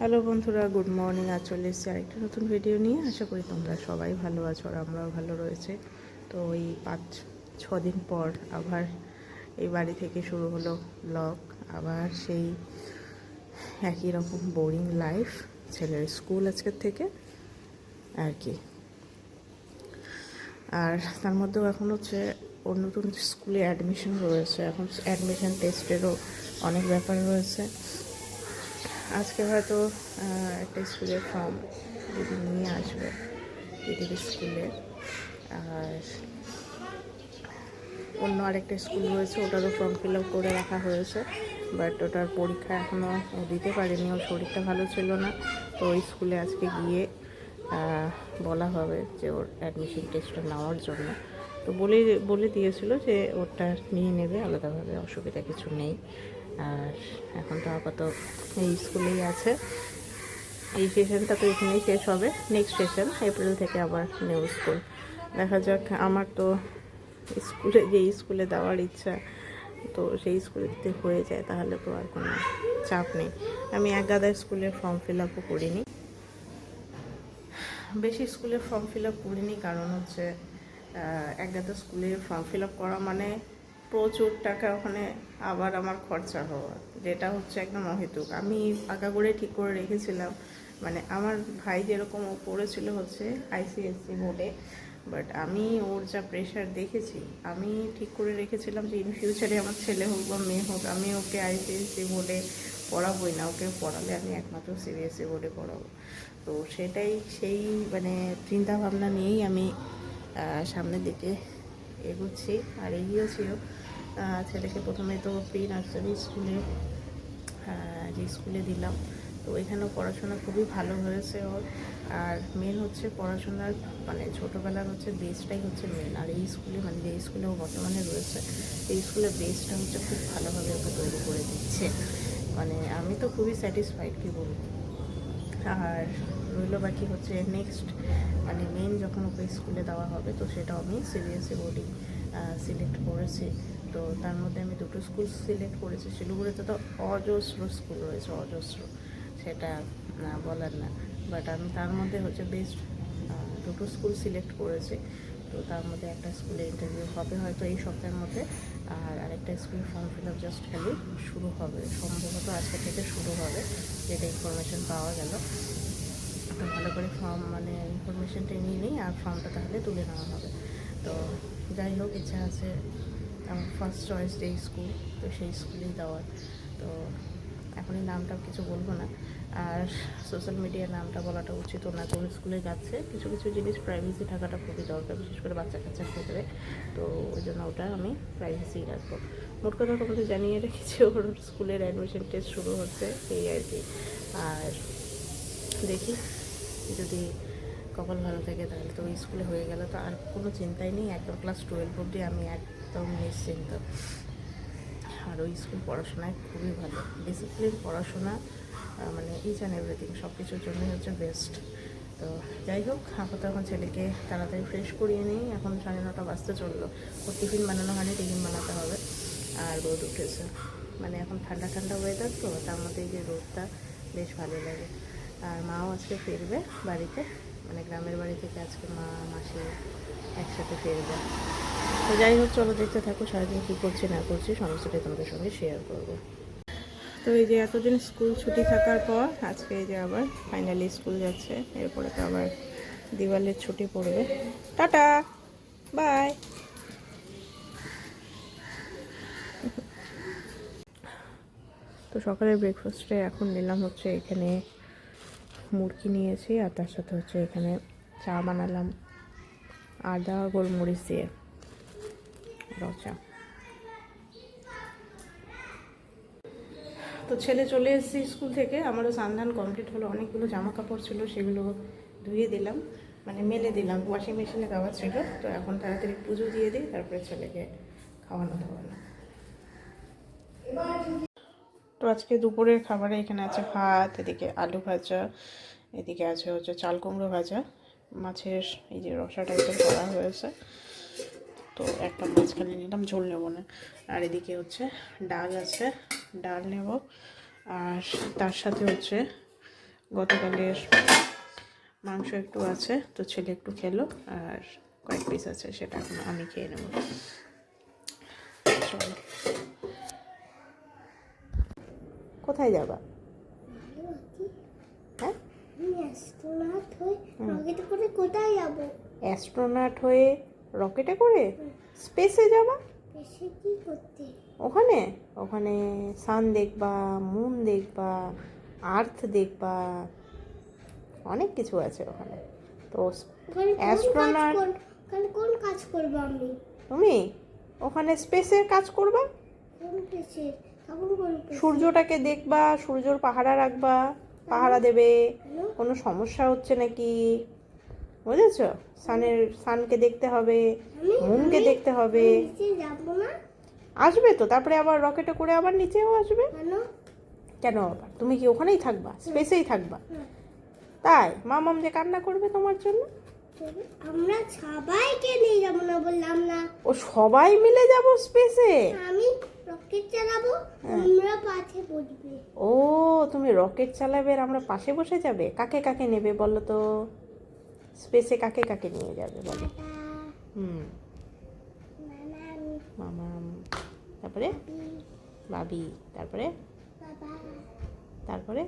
Hello বন্ধুরা, good morning. আজ চলে এসেছি আরেকটা নতুন ভিডিও নিয়ে। আশা করি তোমরা সবাই ভালো আছো আর আমরাও ভালো রয়েছে। তো ওই পাঁচ, ছ দিন পর আবার এই বাড়ি থেকে শুরু হলো ব্লগ আবার সেই একই রকম বোরিং লাইফ ছেলের স্কুল আজকের থেকে আর কি। আর তার মধ্যেও এখন হচ্ছে ওর নতুন স্কুলে অ্যাডমিশন রয়েছে। এখন অ্যাডমিশন টেস্টেরও অনেক ব্যাপার রয়েছে। আজকে হয়তো একটা স্কুলের ফর্ম দিদি নিয়ে আসবে দিদির স্কুলে, আর অন্য আরেকটা স্কুল রয়েছে, ওটারও ফর্ম ফিল আপ করে রাখা হয়েছে বাট ওটার পরীক্ষা এখনও দিতে পারেনি, ওর শরীরটা ভালো ছিল না, তো ওই স্কুলে আজকে গিয়ে বলা হবে যে ওর অ্যাডমিশন টেস্টটা নেওয়ার জন্য। তো বলে বলে দিয়েছিল যে ওটা নিয়ে নেবে, আলাদাভাবে অসুবিধা কিছু নেই। আর এখন তো আপাতত এই স্কুলেই আছে। এই সেশনটা তো এখানেই শেষ হবে। নেক্সট সেশন এপ্রিল থেকে আবার নিউ স্কুল দেখা যাক, আমার তো স্কুলে, যে স্কুলে দেওয়ার ইচ্ছা, তো সেই স্কুলে যদি হয়ে যায়, তাহলে তো আর কোনো চাপ নেই। আমি এক গাদা স্কুলের ফর্ম ফিল আপও করিনি। বেশি স্কুলে ফর্ম ফিল আপ করিনি, কারণ হচ্ছে এক গাদা স্কুলে ফর্ম ফিল আপ করা মানে প্রচুর টাকা ওখানে আবার আমার খরচা হওয়া। যেটা হচ্ছে একদম অহেতুক। আমি পাকা করে ঠিক করে রেখেছিলাম। মানে আমার ভাই যেরকম ও পড়েছিল হচ্ছে আইসিএসসি বোর্ডে বাট আমি ওর যা প্রেশার দেখেছি আমি ঠিক করে রেখেছিলাম যে ইন ফিউচারে আমার ছেলে হোক বা মেয়ে হোক আমি ওকে আইসিএসসি বোর্ডে পড়াবোই না। ওকে পড়ালে আমি একমাত্র সিবিএসসি বোর্ডে পড়াবো। তো সেটাই সেই মানে চিন্তাভাবনা নিয়েই আমি সামনের দিকে এগোচ্ছি। আর এগিয়েছিল আহ, ছেলেকে প্রথমে তো প্রি নার্সারি স্কুলে যে স্কুলে দিলাম। তো এখানেও পড়াশোনা খুবই ভালো হয়েছে ওর। আর মেন হচ্ছে পড়াশোনার মানে ছোটোবেলার হচ্ছে বেসটাই হচ্ছে মেন আর এই স্কুলে মানে যে স্কুলে ও বর্তমানে রয়েছে এই স্কুলের বেসটা হচ্ছে খুব ভালোভাবে ওকে তৈরি করে দিচ্ছে। মানে আমি তো খুবই স্যাটিসফাইড কী বলব? আর রইল বাকি হচ্ছে নেক্সট মানে মেন যখন ওকে স্কুলে দেওয়া হবে, তো সেটাও আমি সিবিএসসি বোর্ডিং সিলেক্ট করেছি। তো তার মধ্যে আমি দুটো স্কুল সিলেক্ট করেছি। শিলিগুড়িতে তো অজস্র স্কুল রয়েছে, অজস্র। সেটা বলার না। বাট আমি তার মধ্যে হচ্ছে বেস্ট দুটো স্কুল সিলেক্ট করেছি। তো তার মধ্যে একটা স্কুলে ইন্টারভিউ হবে হয়তো এই সপ্তাহের মধ্যে। আর আরেকটা স্কুলে ফর্ম ফিল আপ জাস্ট খালি শুরু হবে। সম্ভবত আজকে থেকে শুরু হবে, যেটা ইনফরমেশন পাওয়া গেল। তো ভালো করে ফর্ম মানে ইনফরমেশনটা নিয়ে নিই, আর ফর্মটা তাহলে তুলে নেওয়া হবে। তো যাই হোক, ইচ্ছা আছে আমার ফার্স্ট চয়েস যে স্কুল তো সেই স্কুলেই দেওয়ার। তো এখনই নামটা কিছু বলব না। আর সোশ্যাল মিডিয়ার নামটা বলাটা উচিত না কোন স্কুলে যাচ্ছে। কিছু কিছু জিনিস প্রাইভেসি থাকাটা খুবই দরকার, বিশেষ করে বাচ্চা কাচ্চার ক্ষেত্রে। তো ওই জন্য ওটা আমি প্রাইভেসি রাখব। মোট কথা তোমাদের জানিয়ে রেখেছি, ওর স্কুলের অ্যাডমিশন টেস্ট শুরু হচ্ছে, এই আর কি। আর দেখি, যদি কপাল ভালো থাকে তাহলে তো ওই স্কুলে হয়ে গেলে। তো আর কোনো চিন্তাই নেই, একদম ক্লাস টুয়েলভ অবধি আমি একদম নিশ্চিন্ত। আর ওই স্কুল পড়াশোনায় খুবই ভালো। ডিসিপ্লিন পড়াশোনা মানে ইচ অ্যান্ড এভরিথিং সব কিছুর জন্যই হচ্ছে বেস্ট তো যাই হোক, আপাতত এখন ছেলেকে তাড়াতাড়ি ফ্রেশ করিয়ে নিই। এখন সাড়ে নটা বাজতে চলল। ওর টিফিন বানানো হয়নি, টিফিন বানাতে হবে। আর রোদ উঠেছে। মানে এখন ঠান্ডা ঠান্ডা ওয়েদার তো, তার মধ্যে এই যে রোদটা বেশ ভালো লাগে। আর মাও আজকে ফিরবে বাড়িতে। মানে গ্রামের বাড়ি থেকে আজকে মা, মাসি একসাথে ফিরবে তো যাই হোক, চলো দেখতে থাকো, সারাদিন কী করছি, না করছি, সমস্তটাই তোমাদের সঙ্গে শেয়ার করব। তো এই যে এতদিন স্কুল ছুটি থাকার পর, আজকে এই যে আবার ফাইনালি স্কুল যাচ্ছে, এরপরে তো আবার দিওয়ালির ছুটি পড়বে। টাটা! বাই তো সকালের ব্রেকফাস্টে এখন নিলাম হচ্ছে এখানে মুরগি নিয়েছি আর তার সাথে হচ্ছে এখানে চা বানালাম। আদা গোলমরিচ দিয়ে রচা তো ছেলে চলে এসেছি স্কুল থেকে। আমারও সান্ধান কমপ্লিট হলো। অনেকগুলো জামা কাপড় ছিল, সেগুলো ধুয়ে দিলাম। মানে মেলে দিলাম। ওয়াশিং মেশিনে দেওয়া ছিল। তো এখন তাড়াতাড়ি পুজো দিয়ে দিই, তারপরে ছেলেকে খাওয়ানো দাওয়ানো তো আজকে দুপুরের খাবারে এখানে আছে ভাত, এদিকে আলু ভাজা, এদিকে আছে হচ্ছে চাল কুমড়ো ভাজা। মাছের এই যে রসা টাইপের করা হয়েছে। তো একটা মাঝখানে নিলাম, ঝোল নেব না। আর এদিকে হচ্ছে ডাল আছে, ডাল নেব। আর তার সাথে হচ্ছে গতকালের মাংস একটু আছে, তো ছেলে একটু খেলো, আর কয়েক পিস আছে, সেটা এখন আমি খেয়ে নেব চলো কোথায় যাবা? হ্যাঁ? অ্যাস্ট্রোনট হয়ে রকেটে করে কোথায় যাব? অ্যাস্ট্রোনট হয়ে রকেটে করে? স্পেসে যাবা? ওখানে? ওখানে সান দেখবা মুন দেখবা আর্থ দেখবা অনেক কিছু আছে ওখানে। তো ওখানে কোন কাজ Astronaut- ওখানে কোন কাজ করব আমি? তুমি? ওখানে স্পেসের কাজ করবা? কোন পেশে? সূর্যটাকে দেখবা সূর্যর পাহারা রাখবা পাহারা দেবে। কোনো সমস্যা হচ্ছে নাকি? বুঝেছ? সানের সানকে দেখতে হবে মুনকে দেখতে হবে। আসবে তো তারপরে আবার রকেটে করে আবার নিচেও আসবে। কেন? আবার? তুমি কি ওখানেই থাকবা? স্পেসেই থাকবা। তাই মামাম যে কান্না করবে তোমার জন্য? আমরা সবাইকে নিয়ে যাব না বললাম না। ও সবাই মিলে যাব স্পেসে? রকেট চালাবো। তোমরা পাশে বসবে। ও তুমি রকেট চালাবে আর আমরা পাশে বসে যাবে? কাকে কাকে নেবে বলো তো? স্পেসে কাকে কাকে নিয়ে যাবে বলো? হুম। মামাম তারপরে? বাবি, তারপরে? তারপরে?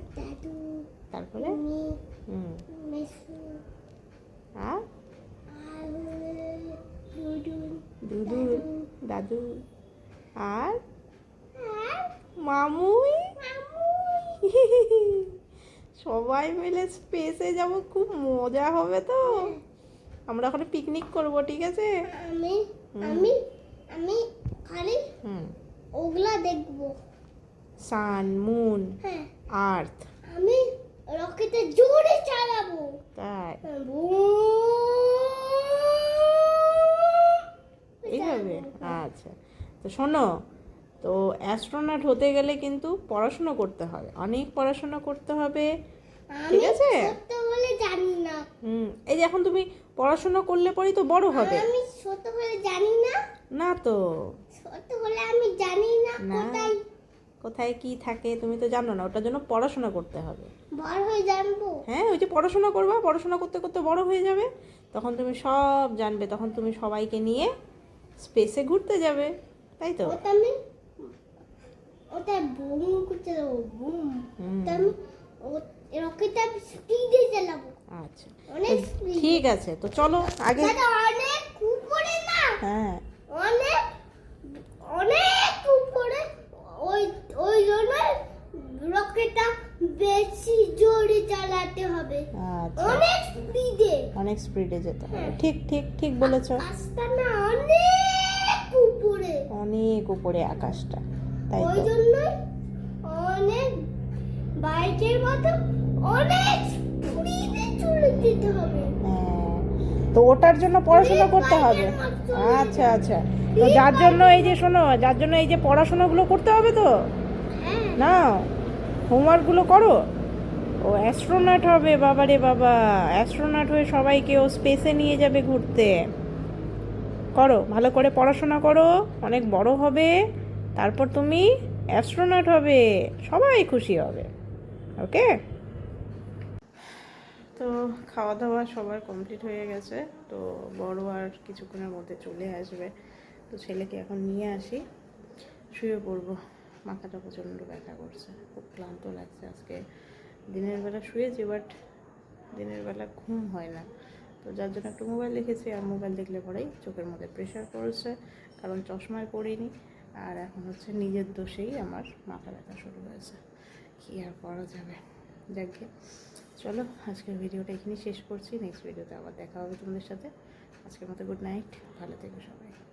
তারপরে? হুম। আর? দুদু। দুদু। আর? মামুই? সবাই মিলে স্পেসে যাব খুব মজা হবে তো। আমরা ওখানে পিকনিক করব ঠিক আছে? আমি আমি আমি খালি হুম। ওগুলা দেখব। সান মুন আর্থ আমি রকেটে জোরে চালাবো। তাই। এইভাবে? আচ্ছা। তো শোনো তো অ্যাস্ট্রোনট হতে গেলে কিন্তু পড়াশুনো করতে হবে। অনেক পড়াশোনা করতে হবে। ঠিক আছে? বলে জানি না। হুম এই যে এখন তুমি পড়াশোনা করলে পরেই তো বড় হবে। আমি ছোট বলে জানি না। না তো। ছোট বলে আমি জানি না না। কোথায়। কোথায় কি থাকে তুমি তো জানো না ওটার জন্য পড়াশোনা করতে হবে। বড় হয়ে জানব। হ্যাঁ ওই যে পড়াশোনা করবা পড়াশোনা করতে করতে বড় হয়ে যাবে। তখন তুমি সব জানবে তখন তুমি সবাইকে নিয়ে স্পেসে ঘুরতে যাবে। তাই তো? ওটা আমি ওটা বুম করতে দেবো বুম হুম, ওটা আমি রকেটটা স্পিডে চালাবো আচ্ছা অনেক ঠিক আছে তো চলো আগে অনেক উপরে না হ্যাঁ অনেক অনেক উপরে ওই ওই জন্য রকেটটা বেশি জোরে চালাতে হবে আচ্ছা অনেক স্পিডে অনেক স্পিডে যেতে হবে ঠিক ঠিক ঠিক বলেছ আকাশটা না অনেক উপরে অনেক উপরে আকাশটা তাই ওই জন্য অনেক বাইকের মতো অনেক স্পিডে চলে যেতে হবে। হ্যাঁ তো ওটার জন্য পড়াশোনা করতে হবে। আচ্ছা আচ্ছা। তো যার জন্য এই যে শোনো যার জন্য এই যে পড়াশোনাগুলো করতে হবে তো? হ্যাঁ। না হোমওয়ার্কগুলো করো। ও অ্যাস্ট্রোনট হবে বাবা রে বাবা। অ্যাস্ট্রোনট হয়ে সবাইকে ও স্পেসে নিয়ে যাবে ঘুরতে। করো ভালো করে পড়াশোনা করো অনেক বড় হবে। তারপর তুমি অ্যাস্ট্রোনট হবে, সবাই খুশি হবে ওকে তো খাওয়া দাওয়া সবার কমপ্লিট হয়ে গেছে, তো বড় আর কিছুক্ষণের মধ্যে চলে আসবে, তো ছেলেকে এখন নিয়ে আসি, শুয়ে পড়ব, মাথাটা প্রচণ্ড ব্যথা করছে, খুব ক্লান্ত লাগছে আজকে, দিনের বেলা শুয়েছি বাট দিনের বেলা ঘুম হয় না, তো যার জন্য একটু মোবাইল দেখেছি আর মোবাইল দেখলে পরেই চোখের মধ্যে প্রেশার পড়েছে, কারণ চশমায় পড়িনি আর এখন হচ্ছে নিজের দোষেই আমার মাথা ব্যথা শুরু হয়েছে। কী আর করা যাবে? যাকে চলো, আজকের ভিডিওটা এখানেই শেষ করছি। নেক্সট ভিডিওতে আবার দেখা হবে তোমাদের সাথে। আজকের মতো গুড নাইট ভালো থেকো সবাই।